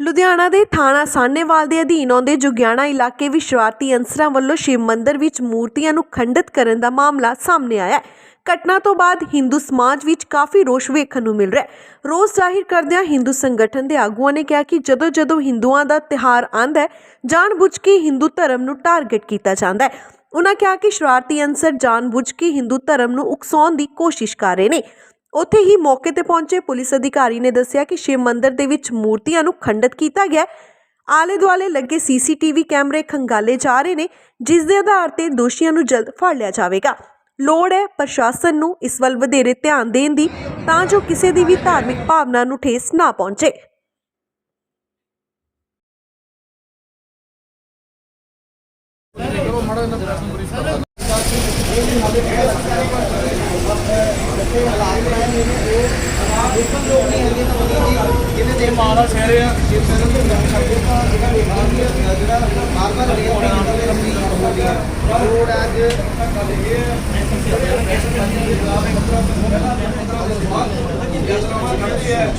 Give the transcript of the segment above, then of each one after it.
ਲੁਧਿਆਣਾ ਦੇ ਥਾਣਾ ਸਾਹਨੇਵਾਲ ਦੇ ਅਧੀਨ ਆਉਂਦੇ ਜੁਗਿਆਣਾ ਇਲਾਕੇ ਵਿੱਚ ਸ਼ਰਾਰਤੀ ਅਨਸਰਾਂ ਵੱਲੋਂ ਸ਼ਿਵ ਮੰਦਰ ਵਿੱਚ ਮੂਰਤੀਆਂ ਨੂੰ ਖੰਡਿਤ ਕਰਨ ਦਾ ਮਾਮਲਾ ਸਾਹਮਣੇ ਆਇਆ ਹੈ। ਘਟਨਾ ਤੋਂ ਬਾਅਦ ਹਿੰਦੂ ਸਮਾਜ ਵਿੱਚ ਕਾਫੀ ਰੋਸ਼ ਵੇਖਣ ਨੂੰ ਮਿਲ ਰਿਹਾ ਹੈ। ਰੋਸ ਜ਼ਾਹਿਰ ਕਰਦਿਆਂ ਹਿੰਦੂ ਸੰਗਠਨ ਦੇ ਆਗੂਆਂ ਨੇ ਕਿਹਾ ਕਿ ਜਦੋਂ ਜਦੋਂ ਹਿੰਦੂਆਂ ਦਾ ਤਿਹਾਰ ਆਂਦਾ ਹੈ, ਜਾਣਬੁੱਝ ਕੇ ਹਿੰਦੂ ਧਰਮ ਨੂੰ ਟਾਰਗੇਟ ਕੀਤਾ ਜਾਂਦਾ ਹੈ। ਉਨ੍ਹਾਂ ਕਿਹਾ ਕਿ ਸ਼ਰਾਰਤੀ ਅਨਸਰ ਜਾਣਬੁੱਝ ਕੇ ਹਿੰਦੂ ਧਰਮ ਨੂੰ ਉਕਸਾਉਣ ਦੀ ਕੋਸ਼ਿਸ਼ ਕਰ ਰਹੇ ਨੇ। ਉੱਥੇ ਹੀ ਮੌਕੇ ਤੇ ਪਹੁੰਚੇ ਪੁਲਿਸ ਅਧਿਕਾਰੀ ਨੇ ਦੱਸਿਆ ਕਿ ਸ਼ਿਵ ਮੰਦਿਰ ਦੇ ਵਿੱਚ ਮੂਰਤੀਆਂ ਨੂੰ ਖੰਡਿਤ ਕੀਤਾ ਗਿਆ ਹੈ। ਆਲੇ ਦੁਆਲੇ ਲੱਗੇ ਸੀਸੀਟੀਵੀ ਕੈਮਰੇ ਖੰਗਾਲੇ ਜਾ ਰਹੇ ਨੇ, ਜਿਸ ਦੇ ਆਧਾਰ ਤੇ ਦੋਸ਼ੀਆਂ ਨੂੰ ਜਲਦ ਫੜ ਲਿਆ ਜਾਵੇਗਾ ਲੋੜ ਹੈ ਪ੍ਰਸ਼ਾਸਨ ਨੂੰ ਇਸ ਵੱਲ ਵਧੇਰੇ ਧਿਆਨ ਦੇਣ ਦੀ, ਤਾਂ ਜੋ ਕਿਸੇ ਦੀ ਵੀ ਧਾਰਮਿਕ ਭਾਵਨਾ ਨੂੰ ਠੇਸ ਨਾ ਪਹੁੰਚੇ ਇਹਦੇ ਤੇ ਮਾਲਾ ਸ਼ਹਿਰ ਆ ਜੇ ਸਿਰ ਨੂੰ ਜਿਹੜਾ ਵੇਖਣਾ ਜਿਹੜਾ ਬਾਰ ਬਾਰ ਰੇਟ ਦੀ ਹੁੰਦੀ ਹੈ, ਰੋਡ ਅੱਜ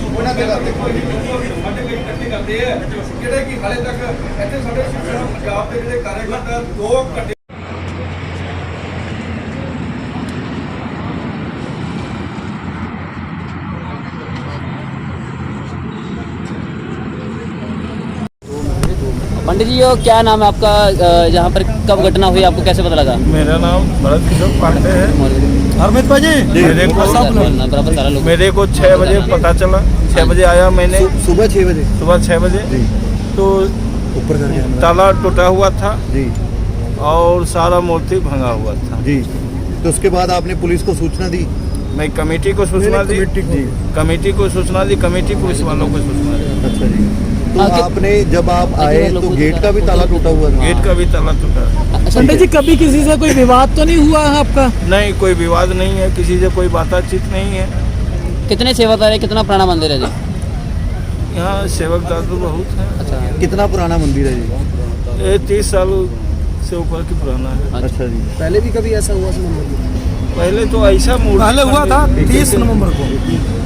ਉਹਨਾਂ ਦੇ ਕਰਦੇ ਜਿਹੜੇ ਕਿ ਹਾਲੇ ਤੱਕ ਇੱਥੇ ਸਾਡੇ ਪੰਜਾਬ ਦੇ ਜਿਹੜੇ ਕਾਰਜਕਰਤਾ, ਦੋ ਘੰਟੇ पंडित जी और क्या नाम है आपका यहाँ पर कब घटना हुई आपको कैसे पता लगा? मेरा नाम भरत किशोर पांडे है। हरमित भाजी मेरे को बराबर सारा लोग। मेरे को छः बजे पता चला। छः बजे आया मैंने। सुबह छः बजे। सुबह छः बजे। तो ऊपर मतलब। ताला टूटा हुआ था। जी। और सारा मूर्ति भंगा हुआ था। जी। तो उसके बाद आपने पुलिस को सूचना दी? मैं कमेटी को सूचना दी। कमेटी को सूचना दी कमेटी पुलिस वालों को सूचना दी। अच्छा जी। तो आगे- आपने जब आप आए तो गेट का भी ताला टूटा हुआ था। गेट का भी ताला टूटा। पंडित जी कभी किसी से कोई विवाद तो नहीं हुआ है आपका? नहीं कोई विवाद नहीं है किसी से कोई बातचीत नहीं है। कितने सेवादार है कितना पुराना मंदिर है जी? यहाँ सेवक दादू बहुत है। अच्छा। कितना पुराना मंदिर है जी ये तीस साल से ऊपर की पुराना है। अच्छा। जी। पहले भी कभी ऐसा हुआ मंदिर में? पहले तो ऐसा मूर्ति पहले हुआ था तीस नवंबर को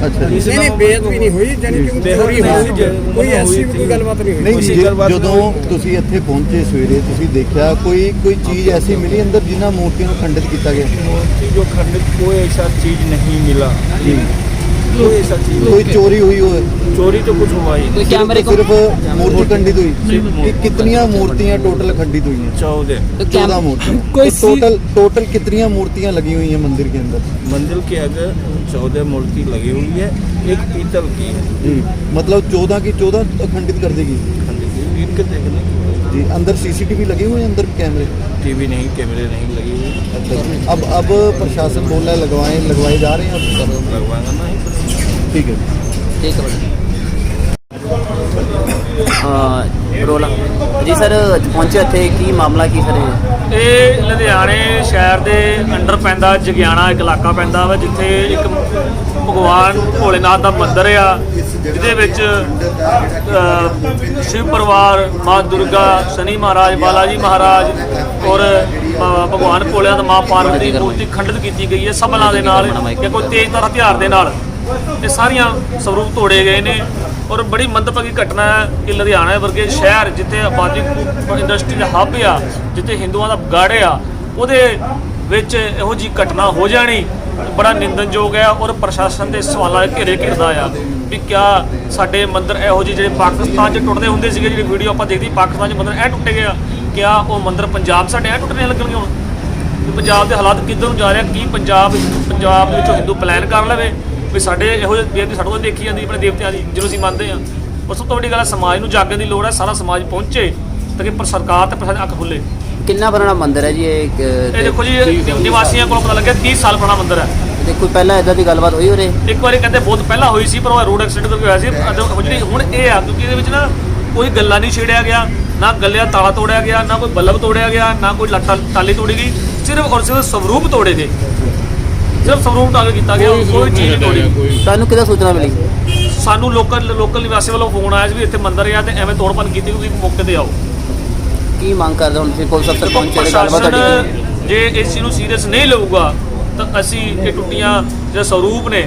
अच्छा जी नहीं नहीं बेहद भी नहीं हुई जानी कि बेहद चोरी नहीं हुई हुई, कोई ऐसी हुई भी थी। कोई गलबात नहीं हुई ਨਹੀਂ ਉਸੀ ਜੇ- ਗੱਲਬਾਤ ਨੂੰ ਜਦੋਂ ਤੁਸੀਂ ਇੱਥੇ ਪਹੁੰਚੇ ਸਵੇਰੇ ਤੁਸੀਂ ਦੇਖਿਆ ਕੋਈ ਕੋਈ ਚੀਜ਼ ਐਸੀ ਮਿਲੀ ਅੰਦਰ ਜਿਨ੍ਹਾਂ ਮੂਰਤੀਆਂ ਨੂੰ ਖੰਡਿਤ ਕੀਤਾ ਗਿਆ मूर्ति जो खंडित कोई ऐसा चीज नहीं मिला कोई चोरी हुई हो? चोरी तो कुछ हुआ ही कैमरे को सिर्फ़ मूर्ति खंडित हुई। कितनी मूर्तियाँ टोटल खंडित हुई हैं? चौदह। तो चौदह मूर्तियाँ। कोई टोटल टोटल कितनी मूर्तियाँ लगी हुई हैं मंदिर के अंदर? मंदिर के अंदर चौदह मूर्ति लगी हुई है एक पीतल की मतलब चौदह की चौदह खंडित कर देगी? जी। अंदर सीसीटीवी लगे हुए हैं अंदर कैमरे? टीवी नहीं कैमरे नहीं लगे हुए अच्छा अब अब प्रशासन बोल रहा है लगवाएँ लगवाए जा रहे हैं? अब लगवाना नहीं ਠੀਕ ਹੈ ਠੀਕ ਹੈ ਰੋਲਾ। ਜੀ ਸਰ ਪਹੁੰਚੇ ਇੱਥੇ ਕੀ ਮਾਮਲਾ ਕੀ ਸਰ ਇਹ? ਲੁਧਿਆਣੇ ਸ਼ਹਿਰ ਦੇ ਅੰਡਰ ਪੈਂਦਾ ਜਗਿਆਣਾ ਇੱਕ ਇਲਾਕਾ ਪੈਂਦਾ ਵਾ ਜਿੱਥੇ ਇੱਕ ਭਗਵਾਨ ਭੋਲੇਨਾਥ ਦਾ ਮੰਦਿਰ ਆ ਜਿਹਦੇ ਵਿੱਚ ਸ਼ਿਵ ਪਰਿਵਾਰ ਮਾਂ ਦੁਰਗਾ ਸ਼ਨੀ ਮਹਾਰਾਜ ਬਾਲਾ ਜੀ ਮਹਾਰਾਜ ਔਰ ਭਗਵਾਨ ਭੋਲੇਨਾਥ ਮਾਂ ਪਾਰਵਤੀ ਦੀ ਮੂਰਤੀ ਖੰਡਿਤ ਕੀਤੀ ਗਈ ਹੈ ਸਭਨਾਂ ਦੇ ਨਾਲ ਜਾਂ ਕੋਈ ਤੇਜ਼ ਤਰ੍ਹਾਂ ਹਥਿਆਰ ਦੇ ਨਾਲ। ਇਹ ਸਾਰੀਆਂ ਸਰੂਪ ਤੋੜੇ ਗਏ ਨੇ ਔਰ ਬੜੀ ਮੰਦਭਾਗੀ ਘਟਨਾ ਹੈ ਕਿ ਲੁਧਿਆਣਾ ਵਰਗੇ ਸ਼ਹਿਰ ਜਿੱਥੇ ਆਬਾਦੀ ਇੰਡਸਟਰੀ ਦਾ ਹੱਬ ਆ, ਜਿੱਥੇ ਹਿੰਦੂਆਂ ਦਾ ਗੜ ਆ, ਉਹਦੇ ਵਿੱਚ ਇਹੋ ਜੀ ਘਟਨਾ ਹੋ ਜਾਣੀ, ਬੜਾ ਨਿੰਦਨਯੋਗ ਹੈ ਔਰ ਪ੍ਰਸ਼ਾਸਨ ਦੇ ਸਵਾਲਾਂ ਦੇ ਘੇਰੇ ਘਿਰਦਾ ਆ ਵੀ ਕਿਆ ਸਾਡੇ ਮੰਦਰ ਇਹੋ ਜਿਹੇ ਜਿਹੜੇ ਪਾਕਿਸਤਾਨ 'ਚ ਟੁੱਟਦੇ ਹੁੰਦੇ ਸੀਗੇ, ਜਿਹੜੀ ਵੀਡੀਓ ਆਪਾਂ ਦੇਖਦੀ ਪਾਕਿਸਤਾਨ 'ਚ ਮੰਦਰ ਐ ਟੁੱਟੇ ਗਿਆ ਕਿਆ ਉਹ ਮੰਦਰ ਪੰਜਾਬ ਸਾਡੇ ਐ ਟੁੱਟਣੇ ਲੱਗਣਗੇ ਹੁਣ? ਵੀ ਪੰਜਾਬ ਦੇ ਹਾਲਾਤ ਕਿੱਧਰ ਨੂੰ ਜਾ ਰਿਹਾ ਕੀ ਪੰਜਾਬ ਪੰਜਾਬ ਦੇ ਵਿੱਚੋਂ ਹਿੰਦੂ ਪਲਾਨ ਕਰ ਲਵੇ? ਵੀ ਸਾਡੇ ਇਹੋ ਜਿਹੇ ਦੇਵਤੇ ਸਾਡੇ ਕੋਲ ਦੇਖੀ ਜਾਂਦੀ ਆਪਣੇ ਦੇਵਤਿਆਂ ਦੀ ਜਿਹਨੂੰ ਅਸੀਂ ਮੰਨਦੇ ਆ ਪਰ ਸਭ ਤੋਂ ਵੱਡੀ ਗੱਲ ਹੈ ਸਮਾਜ ਨੂੰ ਜਾਗਣ ਦੀ ਲੋੜ ਹੈ ਸਾਰਾ ਸਮਾਜ ਪਹੁੰਚੇ ਤਾਂ ਕਿ ਪਰ ਸਰਕਾਰ ਤੇ ਪ੍ਰਸ਼ਾਸਨ ਅੱਖ ਖੁੱਲੇ। ਕਿੰਨਾ ਪੁਰਾਣਾ ਮੰਦਿਰ ਹੈ ਜੀ ਇਹ ਦੇਖੋ ਜੀ ਇਹ ਨਿਵਾਸੀਆਂ ਕੋਲ ਪਤਾ ਲੱਗਿਆ 30 ਸਾਲ ਪੁਰਾਣਾ ਮੰਦਿਰ ਹੈ। ਤੇ ਕੋਈ ਪਹਿਲਾਂ ਇਦਾਂ ਦੀ ਗੱਲਬਾਤ ਹੋਈ ਹੋਰੇ ਇੱਕ ਵਾਰੀ ਕਹਿੰਦੇ ਬਹੁਤ ਪਹਿਲਾਂ ਹੋਈ ਸੀ ਪਰ ਉਹ ਰੋਡ ਐਕਸੀਡੈਂਟ ਤੋਂ ਹੋਇਆ ਸੀ। ਜਿਹੜੀ ਹੁਣ ਇਹ ਆ ਕਿਉਂਕਿ ਇਹਦੇ ਵਿੱਚ ਨਾ ਕੋਈ ਗੱਲਾਂ ਨਹੀਂ ਛੇੜਿਆ ਗਿਆ ਨਾ ਗੱਲਿਆ ਤਾਲਾ ਤੋੜਿਆ ਗਿਆ ਨਾ ਕੋਈ ਬੱਲਬ ਤੋੜਿਆ ਗਿਆ ਨਾ ਕੋਈ ਲੱਟਾ ਟਾਲੀ ਤੋੜੀ ਗਈ ਸਿਰਫ ਔਰ ਸਿਰਫ ਸਵਰੂਪ ਤੋੜੇ ਗਏ। ਸਿਰਫ ਸਵਰੂਪ ਟਾਲ ਕੀਤਾ ਗਿਆ ਕੋਈ ਚੀਜ਼ ਨਹੀਂ ਤੋੜੀ। ਤੁਹਾਨੂੰ ਕਿਹਦਾ ਸੂਚਨਾ ਮਿਲੀ? ਸਾਨੂੰ ਲੋਕਲ ਲੋਕਲ ਨਿਵਾਸੀ ਵੱਲੋਂ ਫੋਨ ਆਇਆ ਸੀ ਵੀ ਇੱਥੇ ਮੰਦਿਰ ਆ ਤੇ ਐਵੇਂ ਤੋੜਪਨ ਕੀਤੀ ਤੁਸੀਂ ਮੌਕੇ ਤੇ ਆਓ। ਕੀ ਮੰਗ ਕਰਦੇ ਹੁਣ ਤੁਸੀਂ ਪੁਲਿਸ ਅਫਸਰ ਪਹੁੰਚੇ ਤੇ ਗੱਲਬਾਤ ਤੁਹਾਡੀ ਜੇ ਇਸ ਚੀਜ਼ ਨੂੰ ਸੀਰੀਅਸ ਨਹੀਂ ਲਊਗਾ ਤਾਂ ਅਸੀਂ ਇਹ ਟੁੱਟੀਆਂ ਜਿਹੜੇ ਸਰੂਪ ਨੇ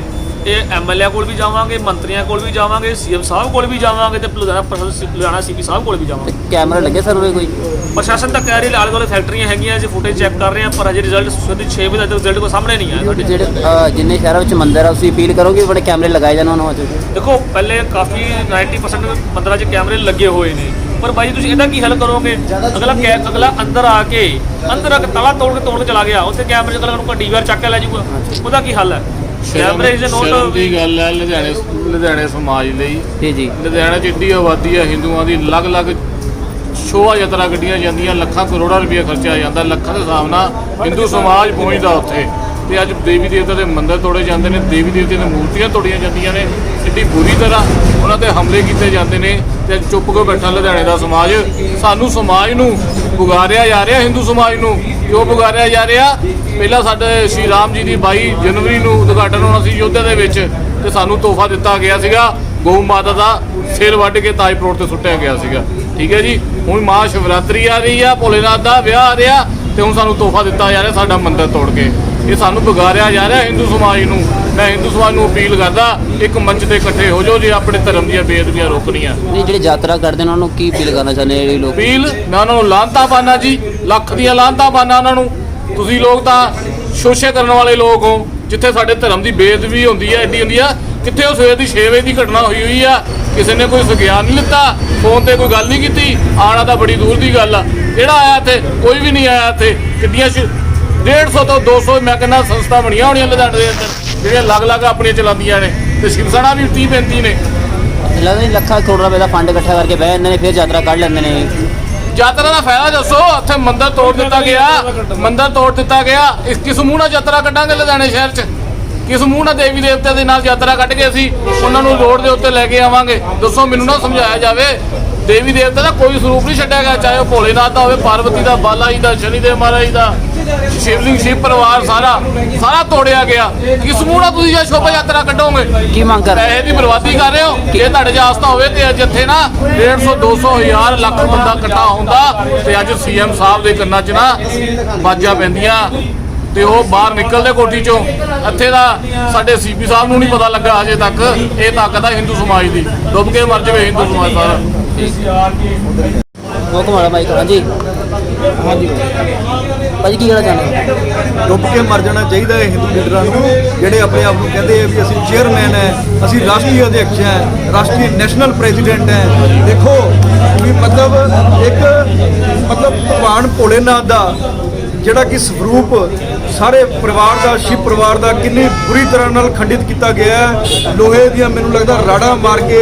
ਇਹ ਐਮਐਲਏ ਕੋਲ ਵੀ ਜਾਵਾਂਗੇ ਮੰਤਰੀਆਂ ਕੋਲ ਵੀ ਜਾਵਾਂਗੇ ਸੀਐਮ ਸਾਹਿਬ ਕੋਲ ਵੀ ਜਾਵਾਂਗੇ ਤੇ ਲੁਧਿਆਣਾ ਪ੍ਰਸ਼ਾਸਨ ਲੁਧਿਆਣਾ ਸੀਪੀ ਸਾਹਿਬ ਕੋਲ ਵੀ ਜਾਵਾਂਗੇ। ਕੈਮਰਾ ਲੱਗੇ ਸਰ ਉਰੇ ਕੋਈ? ਪ੍ਰਸ਼ਾਸਨ ਤਾਂ ਕਹਿ ਰਹੀ ਆਲੇ ਦੁਆਲੇ ਫੈਕਟਰੀਆਂ ਹੈਗੀਆਂ ਜੀ ਫੁਟੇਜ ਚੈੱਕ ਕਰ ਰਹੇ ਆ ਪਰ ਅਜੇ ਰਿਜ਼ਲਟ ਸਵੇਰ 6 ਵਜੇ ਤੱਕ ਰਿਜ਼ਲਟ ਕੋਈ ਸਾਹਮਣੇ ਨਹੀਂ ਆਇਆ ਸਾਡੇ ਜਿਹੜੇ ਜਿੰਨੇ ਸ਼ਹਿਰਾਂ ਵਿੱਚ ਮੰਦਿਰ ਆ ਤੁਸੀਂ ਅਪੀਲ ਕਰੋਗੇ ਬੜੇ ਕੈਮਰੇ ਲਗਾਏ ਜਾਣ ਉਹਨਾਂ ਵਿੱਚ? ਦੇਖੋ ਪਹਿਲੇ ਕਾਫੀ 90% ਮੰਦਰਾਂ 'ਚ ਕੈਮਰੇ ਲੱਗੇ ਹੋਏ ਨੇ। ਪਰ ਬਾਈ ਤੁਸੀਂ ਇਹਦਾ ਕੀ ਹੱਲ ਕਰੋਗੇ? ਅਗਲਾ ਕੈ ਅਗਲਾ ਅੰਦਰ ਆ ਕੇ ਅੰਦਰ ਆ ਕੇ ਤਾਲਾ ਤੋੜ ਕੇ ਤੋੜ ਕੇ ਚਲਾ ਗਿਆ ਉੱਥੇ ਕੈਮਰੇ ਅਗਲਾ ਨੂੰ ਡੀਵੀਆਰ ਚੱਕ ਕੇ ਲੈ ਜਾਊਗਾ ਉਹਦਾ ਕੀ ਹੱਲ ਹੈ? ਸ਼ਰਮ ਦੀ ਗੱਲ ਹੈ ਲੁਧਿਆਣੇ ਲੁਧਿਆਣੇ ਸਮਾਜ ਲਈ। ਜੀ ਜੀ। ਲੁਧਿਆਣੇ 'ਚ ਇੱਡੀ ਆਬਾਦੀ ਹੈ ਹਿੰਦੂਆਂ ਦੀ ਅਲੱਗ-ਅਲੱਗ ਸ਼ੋਭਾ ਯਾਤਰਾ ਗੱਡੀਆਂ ਜਾਂਦੀਆਂ ਲੱਖਾਂ ਕਰੋੜਾਂ ਰੁਪਏ ਖਰਚਿਆ ਜਾਂਦਾ ਲੱਖਾਂ ਦੇ ਹਿਸਾਬ ਨਾਲ ਹਿੰਦੂ ਸਮਾਜ ਪਹੁੰਚਦਾ ਉੱਥੇ। ਤੇ ਅੱਜ ਦੇਵੀ ਦੇਵਤਾ ਦੇ ਮੰਦਿਰ ਤੋੜੇ ਜਾਂਦੇ ਨੇ ਦੇਵੀ ਦੇਵਤੇ ਦੀਆਂ ਮੂਰਤੀਆਂ ਤੋੜੀਆਂ ਜਾਂਦੀਆਂ ਨੇ। ਇੱਡੀ ਬੁਰੀ ਤਰ੍ਹਾਂ ਉਹਨਾਂ ਤੇ ਹਮਲੇ ਕੀਤੇ ਜਾਂਦੇ ਨੇ ਤੇ ਚੁੱਪ ਕੇ ਬੈਠਾ ਲੁਧਿਆਣੇ ਦਾ ਸਮਾਜ? ਸਾਨੂੰ ਸਮਾਜ ਨੂੰ ਪੁਗਾਰਿਆ ਜਾ ਰਿਹਾ, ਹਿੰਦੂ ਸਮਾਜ ਨੂੰ ਕਿਉਂ ਪੁਗਾਰਿਆ ਜਾ ਰਿਹਾ? ਪਹਿਲਾਂ ਸਾਡੇ ਸ਼੍ਰੀ ਰਾਮ ਜੀ ਦੀ 22 ਜਨਵਰੀ ਨੂੰ ਉਦਘਾਟਨ ਹੋਣਾ ਸੀ ਯੋਧਿਆ ਦੇ ਵਿੱਚ ਤੇ ਸਾਨੂੰ ਤੋਹਫਾ ਦਿੱਤਾ ਗਿਆ ਸੀਗਾ। ਗਊ ਮਾਤਾ ਦਾ ਸਿਰ ਵੱਢ ਕੇ ਤਾਜਪੁਰ ਤੇ ਸੁੱਟਿਆ ਗਿਆ ਸੀਗਾ। ਠੀਕ ਹੈ ਜੀ? ਹੁਣ ਮਹਾ ਸ਼ਿਵਰਾਤਰੀ ਆ ਰਹੀ ਆ, ਭੋਲੇਨਾਥ ਦਾ ਵਿਆਹ ਆ ਰਿਹਾ ਤੇ ਹੁਣ ਸਾਨੂੰ ਤੋਹਫਾ ਦਿੱਤਾ ਜਾ ਰਿਹਾ ਸਾਡਾ ਮੰਦਰ ਤੋੜ ਕੇ। ਇਹ ਸਾਨੂੰ ਵਿਗਾੜਿਆ ਜਾ ਰਿਹਾ ਹਿੰਦੂ ਸਮਾਜ ਨੂੰ। ਮੈਂ ਹਿੰਦੂ ਸਮਾਜ ਨੂੰ ਅਪੀਲ ਕਰਦਾ ਇੱਕ ਮੰਚ ਤੇ ਇਕੱਠੇ ਹੋ ਜਾਓ ਜੇ ਆਪਣੇ ਧਰਮ ਦੀਆਂ ਬੇਅਦਬੀਆਂ ਰੋਕਣੀਆਂ। ਨਹੀਂ ਜਿਹੜੇ ਯਾਤਰਾ ਕਰਦੇ ਨੇ ਉਹਨਾਂ ਨੂੰ ਕੀ ਅਪੀਲ ਕਰਨਾ ਚਾਹੁੰਦੇ ਜਿਹੜੇ ਲੋਕ? ਅਪੀਲ ਮੈਂ ਉਹਨਾਂ ਨੂੰ ਲਾਂਤਾ ਪਾਣਾ ਜੀ ਲੱਖ ਦੀਆਂ ਲਾਂਤਾ ਪਾਣਾ ਉਹਨਾਂ ਨੂੰ। ਤੁਸੀਂ ਲੋਕ ਤਾਂ ਸ਼ੋਸ਼ੇ ਕਰਨ ਵਾਲੇ ਲੋਕ ਹੋ ਜਿੱਥੇ ਸਾਡੇ ਧਰਮ ਦੀ ਬੇਅਦਬੀ ਹੁੰਦੀ ਹੈ ਐਡੀ ਹੁੰਦੀ ਆ ਕਿੱਥੇ ਉਹ ਸਵੇਰ ਦੀ 6 ਵਜੇ ਦੀ ਘਟਨਾ ਹੋਈ ਹੋਈ ਆ ਕਿਸੇ ਨੇ ਕੋਈ ਸੰਗਿਆਨ ਨਹੀਂ ਲਿੱਤਾ ਫੋਨ ਤੇ ਕੋਈ ਗੱਲ ਨਹੀਂ ਕੀਤੀ ਆਣਾ ਤਾਂ ਬੜੀ ਦੂਰ ਦੀ ਗੱਲ ਆ। ਕਿਹੜਾ ਆਇਆ ਇੱਥੇ ਕੋਈ ਵੀ ਨਹੀਂ ਆਇਆ ਇੱਥੇ ਕਿੰਨੀਆਂ ਸ਼ਿ- 150 ਤੋਂ 200 ਮੈਂ ਕਹਿੰਦਾ ਸੰਸਥਾ ਬਣੀਆਂ ਹੋਣੀਆਂ ਲੁਧਿਆਣੇ ਦੇ ਅੰਦਰ। ਜਿਹੜੀਆਂ ਅਲੱਗ-ਅਲੱਗ ਆਪਣੀਆਂ ਚਲਾਉਂਦੀਆਂ ਨੇ ਤੇ ਸ਼ਿਵ ਸੈਨਾ ਵੀ 30 35 ਨੇ। ਲੱਗਦਾ ਨਹੀਂ ਲੱਖਾਂ ਕਰੋੜ ਰੁਪਏ ਦਾ ਫੰਡ ਇਕੱਠਾ ਕਰਕੇ ਬਹਿ ਜਾਂਦੇ ਨੇ ਫਿਰ ਯਾਤਰਾ ਕੱਢ ਲੈਂਦੇ ਨੇ। ਯਾਤਰਾ ਦਾ ਫਾਇਦਾ ਦੱਸੋ ਇੱਥੇ ਮੰਦਿਰ ਤੋੜ ਦਿੱਤਾ ਗਿਆ ਮੰਦਿਰ ਤੋੜ ਦਿੱਤਾ ਗਿਆ ਇਸ ਕਿਸ ਮੂੰਹ ਨਾਲ ਯਾਤਰਾ ਕੱਢਾਂਗੇ ਲੁਧਿਆਣੇ ਸ਼ਹਿਰ 'ਚ? ਕਿਸ ਮੂੰਹ ਨਾਲ ਦੇਵੀ ਦੇਵਤੇ ਦੇ ਨਾਲ ਯਾਤਰਾ ਕੱਢ ਕੇ ਅਸੀਂ? ਉਹਨਾਂ ਨੂੰ ਰੋਡ ਦੇ ਉੱਤੇ ਲੈ ਕੇ ਆਵਾਂਗੇ। ਦੱਸੋ ਮੈਨੂੰ ਨਾ ਸਮਝਾਇਆ ਜਾਵੇ ਦੇਵੀ ਦੇਵਤੇ ਦਾ ਕੋਈ ਸਰੂਪ ਨਹੀਂ ਛੱਡਿਆ ਗਿਆ ਚਾਹੇ ਉਹ ਭੋਲੇਨਾਥ ਦਾ ਹੋਵੇ ਪਾਰਵਤੀ ਦਾ ਬਾਲਾ ਜੀ ਦਾ ਸ਼ਨੀ ਦੇਵ ਮਹਾਰਾਜ ਜੀ ਸ਼ਿਵ ਪਰਿਵਾਰ ਸਾਰਾ ਸਾਰਾ ਤੋੜਿਆ ਗਿਆ। ਕਿਸ ਮੂੰਹ ਨਾਲ ਤੁਸੀਂ ਇਹ ਸ਼ੋਭਾ ਯਾਤਰਾ ਕੱਢੋਗੇ? ਕੀ ਮੰਗ ਕਰ ਪੈਸੇ ਦੀ ਬਰਬਾਦੀ ਕਰ ਰਹੇ ਹੋ? ਜੇ ਤੁਹਾਡੇ 'ਚ ਆਸਤਾ ਹੋਵੇ ਤੇ ਅੱਜ ਇੱਥੇ ਨਾ 150 200 ਹਜ਼ਾਰ ਲੱਖ ਬੰਦਾ ਇਕੱਠਾ ਹੁੰਦਾ ਤੇ ਅੱਜ ਸੀਐਮ ਸਾਹਿਬ ਦੇ ਕੰਨਾਂ 'ਚ ਨਾ ਬਾਜਾਂ ਪੈਂਦੀਆਂ ਤੇ ਉਹ ਬਾਹਰ ਨਿਕਲਦੇ ਕੋਠੀ 'ਚੋਂ। ਇੱਥੇ ਦਾ ਸਾਡੇ ਸੀਪੀ ਸਾਹਿਬ ਨੂੰ ਨਹੀਂ ਪਤਾ ਲੱਗਾ ਅਜੇ ਤੱਕ। ਇਹ ਤਾਕਤ ਹੈ ਹਿੰਦੂ ਸਮਾਜ ਦੀ। ਡੁੱਬ ਕੇ ਮਰ ਜਾਵੇ ਹਿੰਦੂ ਸਮਾਜ ਸਾਰਾ। ਉਹ ਘੁਮਾੜਾ ਮਾਈਕ ਹਾਂਜੀ। ਹਾਂਜੀ। ਭਾਜੀ, ਕੀ ਕਹਿਣਾ ਚਾਹੁੰਦੇ ਡੁੱਬ ਕੇ ਮਰ ਜਾਣਾ ਚਾਹੀਦਾ ਹੈ ਹਿੰਦੂ ਲੀਡਰਾਂ ਨੂੰ, ਜਿਹੜੇ ਆਪਣੇ ਆਪ ਨੂੰ ਕਹਿੰਦੇ ਆ ਵੀ ਅਸੀਂ ਚੇਅਰਮੈਨ ਹੈ ਅਸੀਂ ਰਾਸ਼ਟਰੀ ਅਧਿਕਸ਼ ਹੈ ਰਾਸ਼ਟਰੀ ਨੈਸ਼ਨਲ ਪ੍ਰੈਜ਼ੀਡੈਂਟ ਹੈ ਦੇਖੋ, ਵੀ ਮਤਲਬ ਇੱਕ, ਮਤਲਬ ਭਗਵਾਨ ਭੋਲੇਨਾਥ ਦਾ ਜਿਹੜਾ ਕਿ ਸਰੂਪ ਸਾਰੇ ਪਰਿਵਾਰ ਦਾ, ਸ਼ਿਵ ਪਰਿਵਾਰ ਦਾ ਕਿੰਨੀ ਬੁਰੀ ਤਰ੍ਹਾਂ ਨਾਲ ਖੰਡਿਤ ਕੀਤਾ ਗਿਆ ਹੈ। ਲੋਹੇ ਦੀਆਂ ਮੈਨੂੰ ਲੱਗਦਾ ਰਾੜਾ ਮਾਰ ਕੇ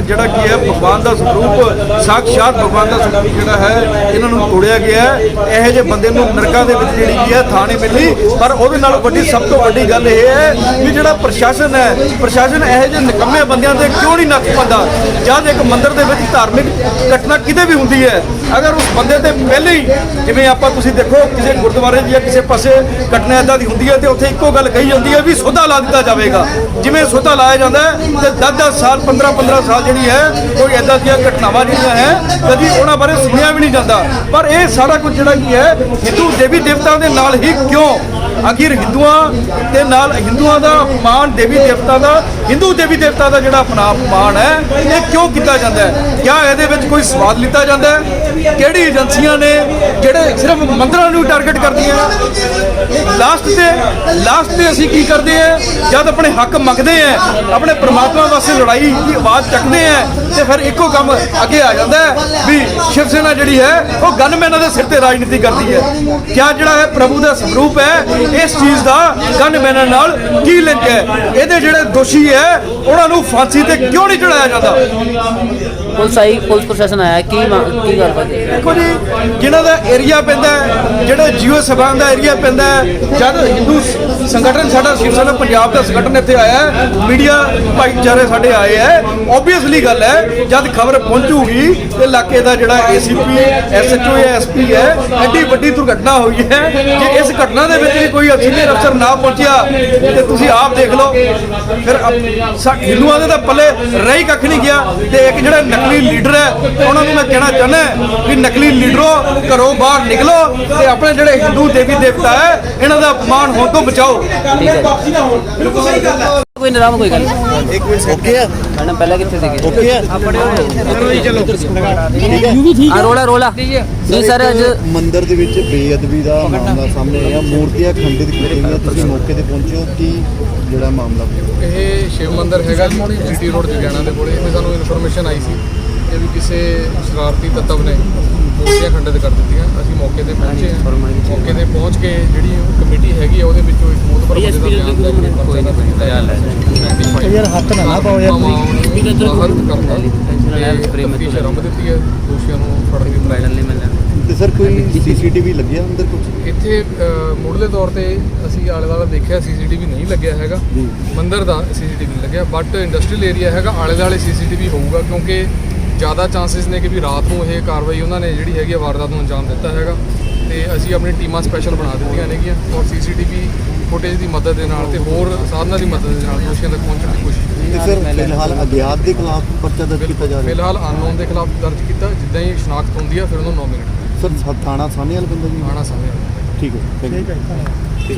ਜਿਹੜਾ ਕੀ ਹੈ, ਭਗਵਾਨ ਦਾ ਸਰੂਪ ਸਾਖਸ਼ਾਤ ਭਗਵਾਨ ਦਾ ਸਰੂਪ ਜਿਹੜਾ ਹੈ, ਇਹਨਾਂ ਨੂੰ ਤੋੜਿਆ ਗਿਆ ਹੈ। ਇਹੋ ਜਿਹੇ ਬੰਦੇ ਨੂੰ ਨਰਕਾਂ ਦੇ ਵਿੱਚ ਜਿਹੜੀ ਕੀ ਹੈ, ਥਾਂ ਨਹੀਂ ਮਿਲਣੀ ਪਰ ਉਹਦੇ ਨਾਲ ਵੱਡੀ, ਸਭ ਤੋਂ ਵੱਡੀ ਗੱਲ ਇਹ ਹੈ ਵੀ ਜਿਹੜਾ ਪ੍ਰਸ਼ਾਸਨ ਹੈ, ਪ੍ਰਸ਼ਾਸਨ ਇਹੋ ਜਿਹੇ ਨਿਕੰਮੇ ਬੰਦਿਆਂ ਤੇ ਕਿਉਂ ਨਹੀਂ ਨੱਥ ਪਾਉਂਦਾ? ਜਦ ਇੱਕ ਮੰਦਿਰ ਦੇ ਵਿੱਚ ਧਾਰਮਿਕ ਘਟਨਾ ਕਿਤੇ ਵੀ ਹੁੰਦੀ ਹੈ? ਅਗਰ ਉਸ ਬੰਦੇ ਤੇ ਪਹਿਲੇ ਹੀ ਜਿਵੇਂ ਆਪਾਂ ਤੁਸੀਂ ਦੇਖੋ, ਕਿਸੇ ਗੁਰਦੁਆਰੇ ਜਾਂ ਕਿਸੇ ਪਾਸੇ ਘਟਨਾ ਇਦਾਂ ਦੀ ਹੁੰਦੀ ਹੈ ਤੇ ਉੱਥੇ ਇੱਕੋ ਗੱਲ ਕਹੀ ਜਾਂਦੀ ਹੈ ਵੀ ਸੋਧਾ ਲਾ ਦਿੱਤਾ ਜਾਵੇਗਾ। ਜਿਵੇਂ ਸੋਧਾ ਲਾਇਆ ਜਾਂਦਾ ਹੈ, ਤੇ 10-10 ਸਾਲ 15-15 ਸਾਲ ਜਿਹੜੀ ਹੈ, ਕੋਈ ਇਦਾਂ ਦੀਆਂ ਘਟਨਾਵਾਂ ਜਿਹੜੀਆਂ ਹੈ, ਕਦੀ ਉਹਨਾਂ ਬਾਰੇ ਸੁਣਿਆ ਵੀ ਨਹੀਂ ਜਾਂਦਾ। ਪਰ ਇਹ ਸਾਰਾ ਕੁਝ ਜਿਹੜਾ ਕੀ ਹੈ, ਹਿੰਦੂ ਦੇਵੀ ਦੇਵਤਾਂ ਦੇ ਨਾਲ ਹੀ ਕਿਉਂ ਆਖਿਰ ਹਿੰਦੂਆਂ ਦੇ ਨਾਲ ਹਿੰਦੂਆਂ ਦਾ ਅਪਮਾਨ ਦੇਵੀ ਦੇਵਤਾ ਦਾ, ਹਿੰਦੂ ਦੇਵੀ ਦੇਵਤਾ ਦਾ ਜਿਹੜਾ ਆਪਣਾ ਅਪਮਾਨ ਹੈ, ਇਹ ਕਿਉਂ ਕੀਤਾ ਜਾਂਦਾ ਹੈ? ਕਿਆ ਇਹਦੇ ਵਿੱਚ ਕੋਈ ਸਵਾਦ ਲਿੱਤਾ ਜਾਂਦਾ ਹੈ? ਕਿਹੜੀ ਏਜੰਸੀਆਂ ਨੇ ਜਿਹੜੇ ਸਿਰਫ ਮੰਦਰਾਂ ਨੂੰ ਟਾਰਗੇਟ ਕਰਦੀਆਂ? ਲਾਸਟ ਤੇ ਲਾਸਟ ਤੇ ਅਸੀਂ ਕੀ ਕਰਦੇ ਆ ਜਦ ਆਪਣੇ ਹੱਕ ਮੰਗਦੇ ਆ ਆਪਣੇ ਪ੍ਰਮਾਤਮਾ ਵਾਸਤੇ ਲੜਾਈ ਦੀ ਆਵਾਜ਼ ਚੱਕਦੇ ਆ ਤੇ ਫਿਰ ਇੱਕੋ ਕੰਮ ਅੱਗੇ ਆ ਜਾਂਦਾ ਵੀ ਸ਼ਿਵ ਸੈਨਾ ਜਿਹੜੀ ਹੈ, ਉਹ ਗਨਮੈਨਾਂ ਦੇ ਸਿਰ ਤੇ ਰਾਜਨੀਤੀ ਕਰਦੀ ਹੈ। ਕਿਆ ਜਿਹੜਾ ਹੈ, ਪ੍ਰਭੂ ਦਾ ਸਰੂਪ ਹੈ ਇਸ ਚੀਜ਼ ਦਾ ਗਨਮੈਨਾਂ ਨਾਲ ਕੀ ਲਿੰਕ ਹੈ? ਇਹਦੇ ਜਿਹੜੇ ਦੋਸ਼ੀ ਹੈ ਉਹਨਾਂ ਨੂੰ ਫਾਂਸੀ ਤੇ ਕਿਉਂ ਨਹੀਂ ਚੜਾਇਆ ਜਾਂਦਾ? ਪੁਲਿਸ ਆਈ ਪੁਲਿਸ ਪ੍ਰਸ਼ਾਸਨ ਆਇਆ ਕੀ ਕੀ ਗੱਲ ਕਰਦੇ ਦੇਖੋ ਜੀ ਜਿਨ੍ਹਾਂ ਦਾ ਏਰੀਆ ਪੈਂਦਾ ਹੈ ਜਿਹੜਾ ਜੀਓ ਸਭਾਨ ਦਾ ਏਰੀਆ ਪੈਂਦਾ ਹੈ ਜਦ ਹਿੰਦੂ ਸੰਗਠਨ ਸਾਡਾ ਸ਼ਿਵ ਸੈਨਾ ਪੰਜਾਬ ਦਾ ਸੰਗਠਨ ਇੱਥੇ ਆਇਆ ਹੈ। ਮੀਡੀਆ ਭਾਈਚਾਰੇ ਸਾਡੇ ਆਏ ਹੈ। ਓਬਵੀਅਸਲੀ ਗੱਲ ਹੈ, ਜਦ ਖਬਰ ਪਹੁੰਚੂਗੀ, ਤੇ ਇਲਾਕੇ ਦਾ ਜਿਹੜਾ ਏਸੀਪੀ ਐਸਐਚਓ ਜਾਂ ਐਸਪੀ ਹੈ, ਐਡੀ ਵੱਡੀ ਦੁਰਘਟਨਾ ਹੋਈ ਹੈ ਜੇ ਇਸ ਘਟਨਾ ਦੇ ਵਿੱਚ ਵੀ ਕੋਈ ਸੀਨੀਅਰ ਅਫਸਰ ਨਾ ਪਹੁੰਚਿਆ। ਤੇ ਤੁਸੀਂ ਆਪ ਦੇਖ ਲਓ, ਫਿਰ ਹਿੰਦੂਆਂ ਦੇ ਤਾਂ ਪੱਲੇ ਰਹੀ ਕੱਖ ਨਹੀਂ ਗਿਆ। ਤੇ ਇੱਕ ਜਿਹੜਾ ਨਕਲੀ ਲੀਡਰ ਹੈ, ਉਹਨਾਂ ਨੂੰ ਮੈਂ ਕਹਿਣਾ ਚਾਹੁੰਦਾ ਵੀ ਨਕਲੀ ਲੀਡਰੋ, ਘਰੋਂ ਬਾਹਰ ਨਿਕਲੋ ਤੇ ਆਪਣੇ ਜਿਹੜੇ ਹਿੰਦੂ ਦੇਵੀ ਦੇਵਤਾ ਹੈ, ਇਹਨਾਂ ਦਾ ਅਪਮਾਨ ਹੋਣ ਤੋਂ ਬਚਾਓ। ਠੀਕ ਹੈ ਜੀ। ਕੋਈ ਨਿਰਾਮ ਕੋਈ ਗੱਲ ਨਹੀਂ। ਓਕੇ ਹੈ ਮੈਡਮ ਪਹਿਲਾਂ ਕਿੱਥੇ ਸੀਗੇ? ਓਕੇ ਹੈ ਚਲੋ ਜੀ ਚਲੋ। ਠੀਕ ਹੈ। ਆ? ਰੋਲਾ ਰੋਲਾ। ਜੀ ਸਰ ਅੱਜ ਮੰਦਿਰ ਦੇ ਵਿੱਚ ਬੇਅਦਬੀ ਦਾ ਮਾਮਲਾ ਸਾਹਮਣੇ ਆਇਆ। ਮੂਰਤੀਆਂ ਖੰਡਿਤ ਕੀਤੀਆਂ ਗਈਆਂ। ਤੁਸੀਂ ਮੌਕੇ ਤੇ ਪਹੁੰਚੇ ਹੋ। ਕੀ ਜਿਹੜਾ ਮਾਮਲਾ? ਇਹ ਸ਼ਿਵ ਮੰਦਿਰ ਹੈਗਾ ਜੀ ਸਿਟੀ ਰੋਡ ਜਗਿਆਣਾ ਦੇ ਕੋਲੇ। ਇਹ ਸਾਨੂੰ ਇਨਫੋਰਮੇਸ਼ਨ ਆਈ ਸੀ। ਕਿ ਵੀ ਕਿਸੇ ਸ਼ਰਾਰਤੀ ਤੱਤਵ ਨੇ ਮੂਰਤੀਆਂ ਖੰਡਿਤ ਕਰ ਦਿੱਤੀਆਂ। ਅਸੀਂ ਮੌਕੇ ਤੇ ਪਹੁੰਚੇ ਹਾਂ। ਮੌਕੇ ਤੇ ਪਹੁੰਚ ਕੇ ਜਿਹੜੀ ਉਹ ਕਮੇਟੀ ਹੈਗੀ ਆ ਉਹਦੇ ਵਿੱਚੋਂ ਇੱਕ ਮੋਦਬਰ ਬੰਦੇ ਦਾ ਬਿਆਨ ਲੈ ਕੇ ਕੋਈ ਨਹੀਂ ਯਾਰ ਹੱਥ ਨਾ ਲਾ ਪਾਓ ਯਾਰ ਬਾਹਰ ਕਰਤਾ ਤੇ ਤਫਤੀਸ਼ ਆਰੰਭ ਦਿੱਤੀ ਹੈ। ਦੋਸ਼ੀਆਂ ਨੂੰ ਫੜਨ ਦੀ ਮੈਡਲ ਨਹੀਂ ਮਿਲਣਾ ਤੇ ਸਰ ਕੋਈ ਸੀਸੀਟੀਵੀ ਲੱਗਿਆ ਅੰਦਰ ਕੁਝ ਇੱਥੇ ਮੁੱਢਲੇ ਤੌਰ ਤੇ ਅਸੀਂ ਆਲੇ ਦੁਆਲੇ ਦੇਖਿਆ ਸੀਸੀਟੀਵੀ ਨਹੀਂ ਲੱਗਿਆ ਹੈਗਾ। ਮੰਦਿਰ ਦਾ ਸੀਸੀਟੀਵੀ ਨਹੀਂ ਲੱਗਿਆ ਬਟ ਇੰਡਸਟਰੀਅਲ ਏਰੀਆ ਹੈਗਾ ਆਲੇ ਦੁਆਲੇ ਸੀਸੀਟੀਵੀ ਹੋਊਗਾ ਕਿਉਂਕਿ ਜ਼ਿਆਦਾ ਚਾਂਸਸ ਨੇ ਕਿ ਵੀ ਰਾਤ ਨੂੰ ਇਹ ਕਾਰਵਾਈ ਉਹਨਾਂ ਨੇ ਜਿਹੜੀ ਹੈਗੀ ਆ ਵਾਰਦਾਤ ਨੂੰ ਅੰਜਾਮ ਦਿੱਤਾ ਹੈਗਾ। ਤੇ ਅਸੀਂ ਆਪਣੀ ਟੀਮਾਂ ਸਪੈਸ਼ਲ ਬਣਾ ਦਿੱਤੀਆਂ ਨੇਗੀਆਂ ਔਰ ਸੀਸੀਟੀਵੀ ਫੁਟੇਜ ਦੀ ਮਦਦ ਦੇ ਨਾਲ ਤੇ ਹੋਰ ਸਾਧਨਾਂ ਦੀ ਮਦਦ ਦੇ ਨਾਲ ਦੋਸ਼ੀਆਂ ਤੱਕ ਪਹੁੰਚਣ ਦੀ ਕੋਸ਼ਿਸ਼ ਕੀਤੀ ਤੇ ਸਰ ਫਿਲਹਾਲ ਅਗਿਆਤ ਦੇ ਖਿਲਾਫ ਪਰਚਾ ਦਰਜ ਕੀਤਾ ਜਾ ਰਿਹਾ ਫਿਲਹਾਲ ਅਨਨੋਨ ਦੇ ਖਿਲਾਫ ਦਰਜ ਕੀਤਾ ਜਿੱਦਾਂ ਹੀ ਸ਼ਨਾਖਤ ਹੁੰਦੀ ਆ ਫਿਰ ਉਹਨੂੰ ਨੋਮੀਨੇਟ ਸਰ ਥਾਣਾ ਸਾਹਮਣੇ ਵਾਲਾ ਬੰਦਾ ਜੀ? ਆਣਾ ਸਾਹਮਣੇ ਠੀਕ ਹੈ ਥੈਂਕ ਯੂ